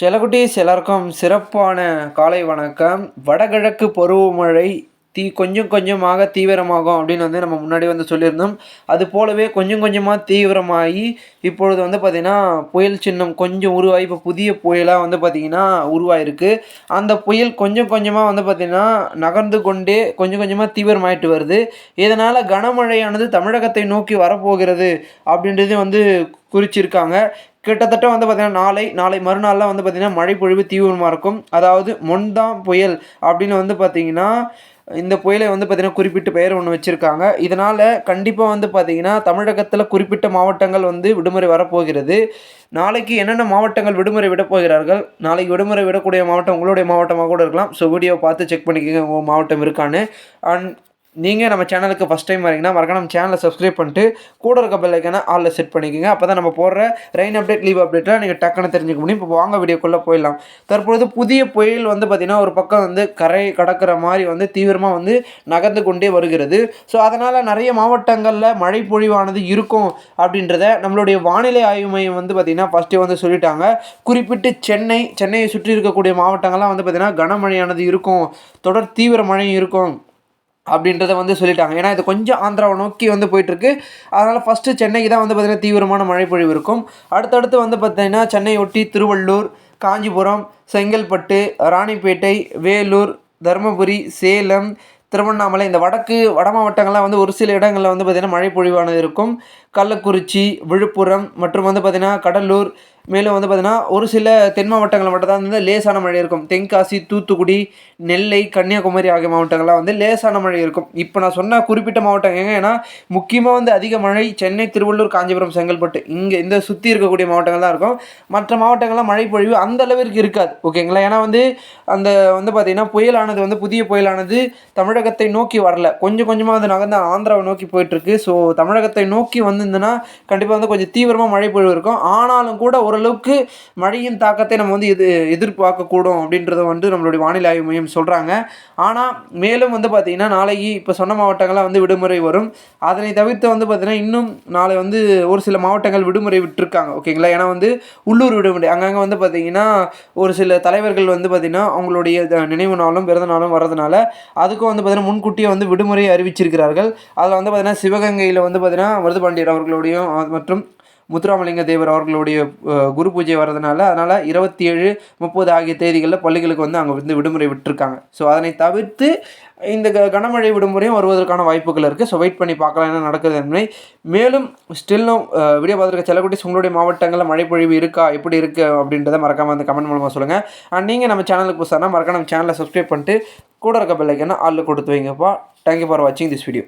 செலகுட்டீஸ் எல்லாருக்கும் சிறப்பான காலை வணக்கம். வடகிழக்கு பருவமழை தீ கொஞ்சம் கொஞ்சமாக தீவிரமாகும் அப்படின்னு வந்து நம்ம முன்னாடி வந்து சொல்லியிருந்தோம். அது போலவே கொஞ்சம் கொஞ்சமாக தீவிரமாகி இப்பொழுது வந்து பார்த்திங்கன்னா புயல் சின்னம் கொஞ்சம் உருவாகி இப்போ புதிய புயலாக வந்து பார்த்திங்கன்னா உருவாயிருக்கு. அந்த புயல் கொஞ்சம் கொஞ்சமாக வந்து பார்த்திங்கன்னா நகர்ந்து கொண்டே கொஞ்சம் கொஞ்சமாக தீவிரமாயிட்டு வருது. இதனால் கனமழையானது தமிழகத்தை நோக்கி வரப்போகிறது அப்படின்றது வந்து குறிச்சிருக்காங்க. கிட்டத்தட்ட வந்து பார்த்திங்கன்னா நாளை நாளை மறுநாள்லாம் வந்து பார்த்திங்கன்னா மழை பொழிவு தீவிரமாக இருக்கும். அதாவது மொன்தாம் புயல் அப்படின்னு வந்து பார்த்திங்கன்னா இந்த புயலை வந்து பார்த்திங்கன்னா குறிப்பிட்டு பெயர் ஒன்று வச்சுருக்காங்க. இதனால் கண்டிப்பாக வந்து பார்த்திங்கன்னா தமிழகத்தில் குறிப்பிட்ட மாவட்டங்கள் வந்து விடுமுறை வரப்போகிறது. நாளைக்கு என்னென்ன மாவட்டங்கள் விடுமுறை விட போகிறார்கள்? நாளைக்கு விடுமுறை விடக்கூடிய மாவட்டம் உங்களுடைய மாவட்டமாக கூட இருக்கலாம். ஸோ வீடியோ பார்த்து செக் பண்ணிக்கோங்க உங்கள் மாவட்டம் இருக்கான்னு. அண்ட் நீங்கள் நம்ம சேனலுக்கு ஃபஸ்ட் டைம் வரீங்கன்னா மறக்காம நம்ம சேனலை சப்ஸ்கிரைப் பண்ணிட்டு கூட இருக்க பெல்லைக்கான ஆளில் செட் பண்ணிக்கோங்க. அப்போ தான் நம்ம போடுற ரெயின் அப்டேட் லீவ் அப்டேட்டில் நீங்கள் டக்குன்னு தெரிஞ்சுக்க முடியும். இப்போ வாங்க வீடியோக்குள்ளே போயிடலாம். தற்பொழுது புதிய புயல் வந்து பார்த்திங்கன்னா ஒரு பக்கம் வந்து கரை கடக்கிற மாதிரி வந்து தீவிரமாக வந்து நகர்ந்து கொண்டே வருகிறது. ஸோ அதனால் நிறைய மாவட்டங்களில் மழை பொழிவானது இருக்கும் அப்படின்றத நம்மளுடைய வானிலை ஆய்வு மையம் வந்து பார்த்திங்கன்னா ஃபஸ்ட்டே வந்து சொல்லிட்டாங்க. குறிப்பிட்டு சென்னை சென்னையை சுற்றி இருக்கக்கூடிய மாவட்டங்கள்லாம் வந்து பார்த்திங்கன்னா கனமழையானது இருக்கும். தொடர் தீவிர மழையும் இருக்கும். அப்படின்றத வந்து சொல்லிட்டாங்க. ஏன்னா இது கொஞ்சம் ஆந்திராவை நோக்கி வந்து போயிட்டுருக்கு. அதனால் ஃபஸ்ட்டு சென்னைக்கு தான் வந்து பார்த்திங்கன்னா தீவிரமான மழை பொழிவு இருக்கும். அடுத்தடுத்து வந்து பார்த்திங்கன்னா சென்னையொட்டி திருவள்ளூர் காஞ்சிபுரம் செங்கல்பட்டு ராணிப்பேட்டை வேலூர் தருமபுரி சேலம் திருவண்ணாமலை இந்த வடக்கு வட மாவட்டங்கள்லாம் வந்து ஒரு சில இடங்களில் வந்து பார்த்திங்கன்னா மழை பொழிவானது இருக்கும். கள்ளக்குறிச்சி விழுப்புரம் மற்றும் வந்து பார்த்திங்கன்னா கடலூர் மேலும் வந்து பார்த்திங்கன்னா ஒரு சில தென் மாவட்டங்களில் மட்டும் தான் வந்து லேசான மழை இருக்கும். தென்காசி தூத்துக்குடி நெல்லை கன்னியாகுமரி ஆகிய மாவட்டங்கள்லாம் வந்து லேசான மழை இருக்கும். இப்போ நான் சொன்ன குறிப்பிட்ட மாவட்டம் எங்க ஏன்னா முக்கியமாக வந்து அதிக மழை சென்னை திருவள்ளூர் காஞ்சிபுரம் செங்கல்பட்டு. இங்கே இந்த சுற்றி இருக்கக்கூடிய மாவட்டங்கள் தான் இருக்கும். மற்ற மாவட்டங்கள்லாம் மழை பொழிவு அந்த அளவிற்கு இருக்காது. ஓகேங்களா? ஏன்னா வந்து அந்த வந்து பார்த்திங்கன்னா புயலானது வந்து புதிய புயலானது தமிழகத்தை நோக்கி வரல. கொஞ்சம் கொஞ்சமாக வந்து நகர்ந்து ஆந்திராவை நோக்கி போயிட்டுருக்கு. ஸோ தமிழகத்தை நோக்கி வந்துருந்துன்னா கண்டிப்பாக வந்து கொஞ்சம் தீவிரமாக மழை பொழிவு இருக்கும். ஆனாலும் கூட ஒரு ஓரளவுக்கு மழையின் தாக்கத்தை நம்ம வந்து எது எதிர்பார்க்கக்கூடும் அப்படின்றத வந்து நம்மளுடைய வானிலை ஆய்வு மையம் சொல்கிறாங்க ஆனால் மேலும் வந்து பார்த்திங்கன்னா நாளைக்கு இப்போ சொன்ன மாவட்டங்கள்லாம் வந்து விடுமுறை வரும். அதனை தவிர்த்து வந்து பார்த்திங்கன்னா இன்னும் நாளை வந்து ஒரு சில மாவட்டங்கள் விடுமுறை விட்டுருக்காங்க ஓகேங்களா? ஏன்னா வந்து உள்ளூர் விடுமுறை அங்கங்கே வந்து பார்த்திங்கன்னா ஒரு சில தலைவர்கள் வந்து பார்த்திங்கன்னா அவங்களுடைய நினைவு நாளும் பிறந்த நாளும் வர்றதுனால அதுக்கும் வந்து பார்த்திங்கன்னா முன்கூட்டியே வந்து விடுமுறை அறிவிச்சிருக்கிறார்கள். அதில் வந்து பார்த்திங்கன்னா சிவகங்கையில் வந்து பார்த்திங்கன்னா மருதுபாண்டியர் அவர்களுடையும் மற்றும் முத்துராமலிங்க தேவர் அவர்களுடைய குரு பூஜை வர்றதுனால அதனால் இருபத்தி ஏழு முப்பது ஆகிய தேதிகளில் பள்ளிகளுக்கு வந்து அங்கே வந்து விடுமுறை விட்டுருக்காங்க. ஸோ அதனை தவிர்த்து இந்த க கனமழை விடுமுறையும் வருவதற்கான வாய்ப்புகள் இருக்குது ஸோ வெயிட் பண்ணி பார்க்கலாம் என்ன நடக்குது என்பதை. மேலும் ஸ்டில்லும் வீடியோ பார்த்துருக்க செல்லக்குட்டி உங்களுடைய மாவட்டங்களில் மழை பொழிவு இருக்கா? எப்படி இருக்குது அப்படின்றத மறக்காமல் அந்த கமெண்ட் மூலமாக சொல்லுங்கள் அண்ட் நீங்கள் நம்ம சேனலுக்கு புதுசாக மறக்காம நம்ம சேனலை சப்ஸ்கிரைப் பண்ணிட்டு கூட இருக்க பெல்லைக்கான ஆளில் கொடுத்து வைங்கப்பா. தேங்க்யூ ஃபார் வாட்சிங் திஸ் வீடியோ